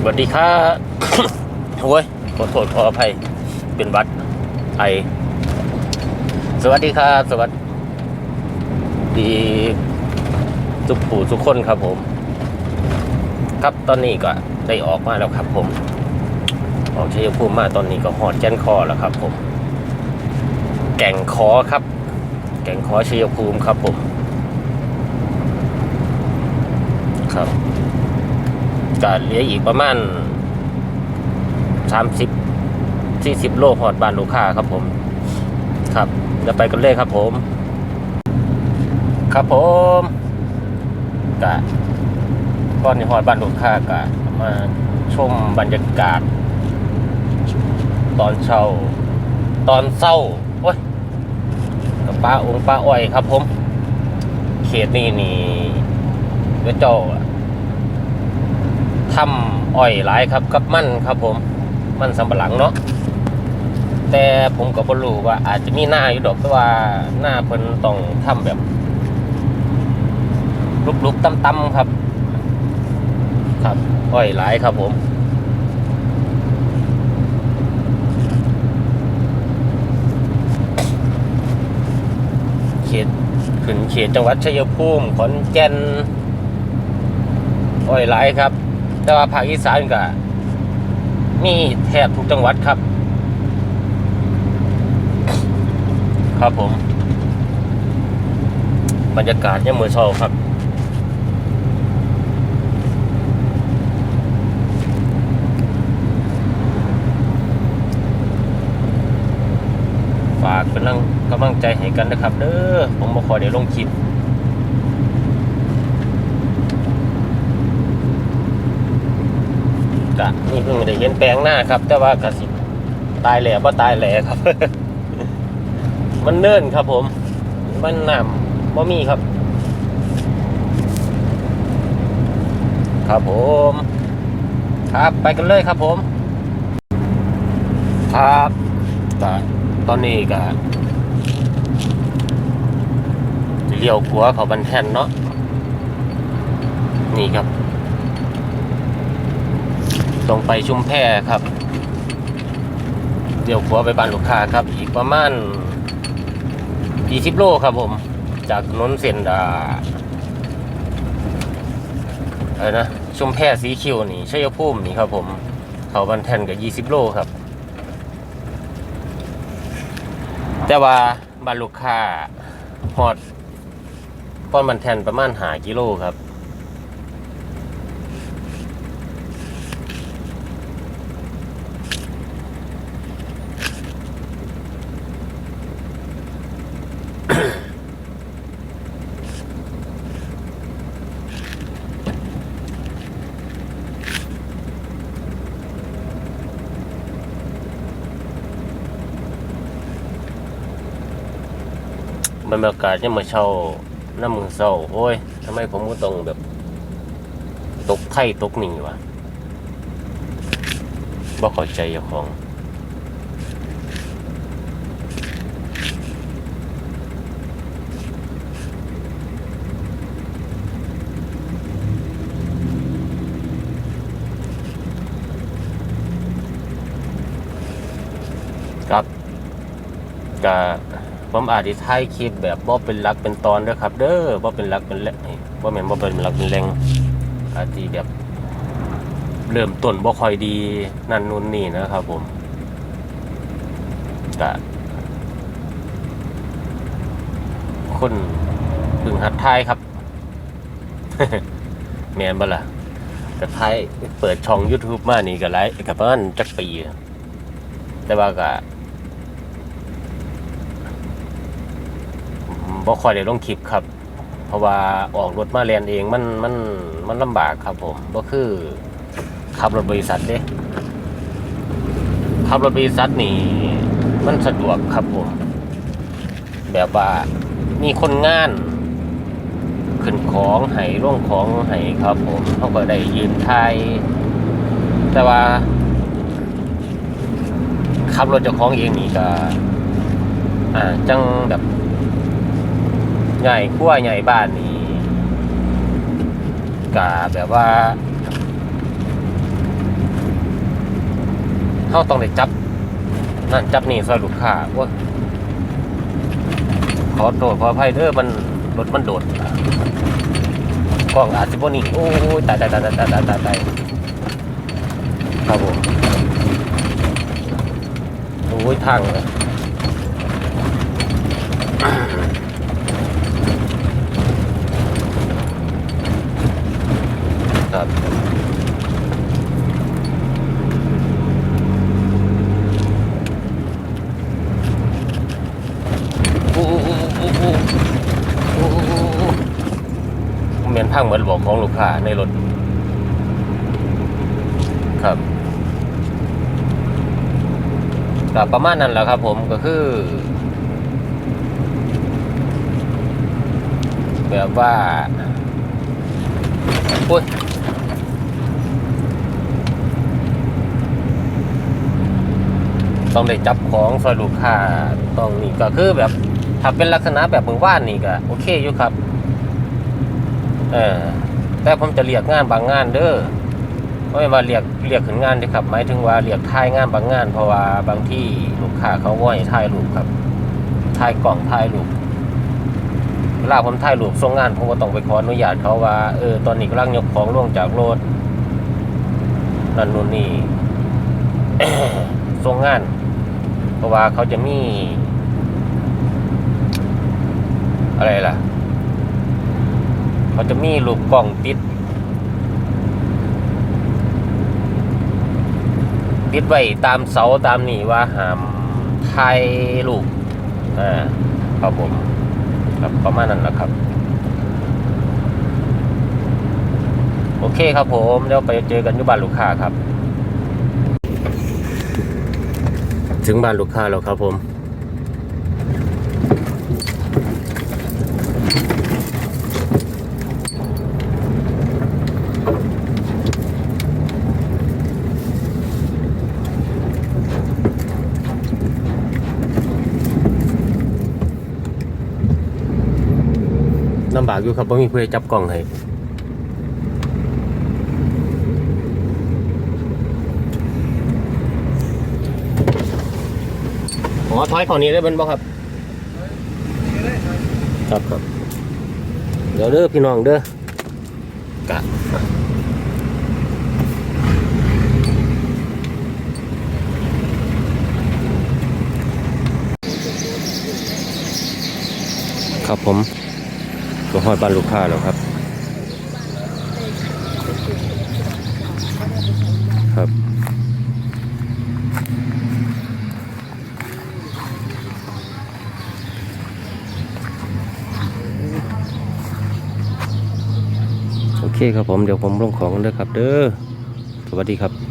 สวัสดีครับโอ้ยขอโทษขออภัย เป็นวัดไอ สวัสดีครับ สวัสดีทุกผู้ทุกคนครับผม ครับตอนนี้ก็ได้ออกมาแล้วครับผม ออกชัยภูมิมาตอนนี้ก็หอดแจ้นคอแล้วครับผม แก่งคอครับ แก่งคอชัยภูมิครับผม ครับ ก็เหลืออีกประมาณสามสิบสี่สิบโลหอดบ้านลูกค้าครับผม ครับจะไปกันเลยครับผม ครับผมกะก่อนที่หอดบ้านลูกค้ากะมาชมบรรยากาศ ตอนเช้า ตอนเศร้าโอ้ยกับป้าองค์ป้าอ้อยครับผม เขตนี้นี่ก็เจ้า ทำอ้อยหลายครับกับมันครับผมมันสำปะหลังเนาะแต่ผมก็บ่รู้ว่าอาจจะมีหน้าอยู่ดอกแต่ว่าหน้าเพิ่นต้องทำแบบลุกๆต่ำๆครับ ครับอ้อยหลายครับผมเขตขึ้นเขตจังหวัดชัยภูมิขอนแก่นอ้อยหลายครับ แต่ว่าภาคอีสานก็มีแทบทุกจังหวัดครับ ครับผม บรรยากาศยามมือเช้าครับฝากเป็นกำลังใจให้กันนะครับเด้อผมบ่คอยได้ลงคลิป กะนี่เพิ่งได้เห็นแปลงหน้าครับ แต่ว่ากะสิตายแหล่บ่ตายแหล่ครับ มันเนิ่นครับผม มันน้ำบ่มีครับ ครับผม ครับไปกันเลยครับผม ครับก็ตอนนี้ก็เลี้ยวขัวเขาบันแทนเนาะนี่ครับ ตรงไปชุมแพครับ เดี๋ยวขัวไปบ้านลูกค้าครับ อีกประมาณ20โลครับผม จากถนนเส้นดาอะไรนะชุมแพสีคิวนี่ชัยภูมินี่ครับผม เขาบันแทนกับ20โลครับ แต่ว่าบ้านลูกค้าฮอดป้อนบันแทนประมาณหากิโลครับ บรรยากาศยังมาเช่าน้ำมือเศร้าโอ้ยทำไมผมก็ต้องแบบ ตกไข่ตกหนีวะบ่เข้าใจเจ้าของครับกะ ผมอาจจะถ่ายคลิปแบบบ่เป็นหลักเป็นตอนด้อครับ เด้อบ่เป็นหลักเป็นแหล่งบ่แม่นบ่เป็นหลักเป็นแหล่งอาจจะแบบเริ่มต้นบ่ค่อยดีนั่นนู่นนี่นะครับ ผมกะคนพึ่งหัดถ่ายครับแม่นบ่ล่ะก็ถ่ายเปิดช่อง YouTube มานี่ก็หลายก็ประมาณจักปีแต่ว่าก็ บ่ค่อยได้ลงคลิปครับ เพราะว่าออกรถมาเรียนเองมันมันมันลำบากครับผมก็คือขับรถบริษัทเด้ขับรถบริษัทนี่มันสะดวกครับผมแบบว่ามีคนงานขึ้นของให้ร่วงของให้ครับผมเขาก็ได้ยืนทายแต่ว่าขับรถเจ้าของเองนี่ก็อ่าจังแบบ ใหญ่ขั้วใหญ่บ้านนี่กะแบบว่าเขาต้องได้จับ นั่นจับนี่ซอยลูกค้าว่าขอโทษขออภัยเด้อมันรถมันโดดกล้องอาจจะบ่นี่โอ้ยตายตายตายตายตายตายตายครับผมโอ้ยทางเลย มือนพังเหมือนบอกของลูกค้าในรถ ครับก็ประมาณนั้นแหละครับผมก็คือ แบบว่าโอ้ยต้องได้จับของซอยลูกค้าต้องนี่ก็คือแบบถ้าเป็นลักษณะแบบมือว่านนี่ก็โอเคอยู่ครับ เออแต่ผมจะเรียกงานบางงานเด้อไม่ว่าเรียกเรียกขึ้นงานเด้ครับหมายถึงว่าเรียกถ่ายงานบางงาน เพราะว่าบางที่ลูกค้าเขาว่าให้ถ่ายรูปครับถ่ายกล่องถ่ายรูปเวลาผมถ่ายรูปส่งงานผมก็ต้องไปขออนุญาตเขาว่าเออตอนนี้กำลังยกของลงจากรถนั่นนู่นนี่ส่งงาน เพราะว่าเขาจะมี อะไรล่ะ เขาจะมีรูปกล้องติด ติดไว้ตามเสาตามนี่ว่าห้ามถ่ายรูปอ่าครับผมครับประมาณนั้นแหละครับ โอเคครับผมเดี๋ยวไปเจอกันที่บ้านลูกค้าครับ ถึงบ้านลูกค้าแล้วครับผม ลำบากอยู่ครับว่มีเพื่อจับกล้องให้อ๋อถอยขอนี้ได้เป็นบ่ครับ ครับครับ เดี๋ยวเด้อพี่น้องเด้อกะครับผม ก็ฮอดบ้านลูกค้าแล้วครับ ครับโอเคครับผมเดี๋ยวผมลงของกันเด้อครับ เด้อสวัสดีครับ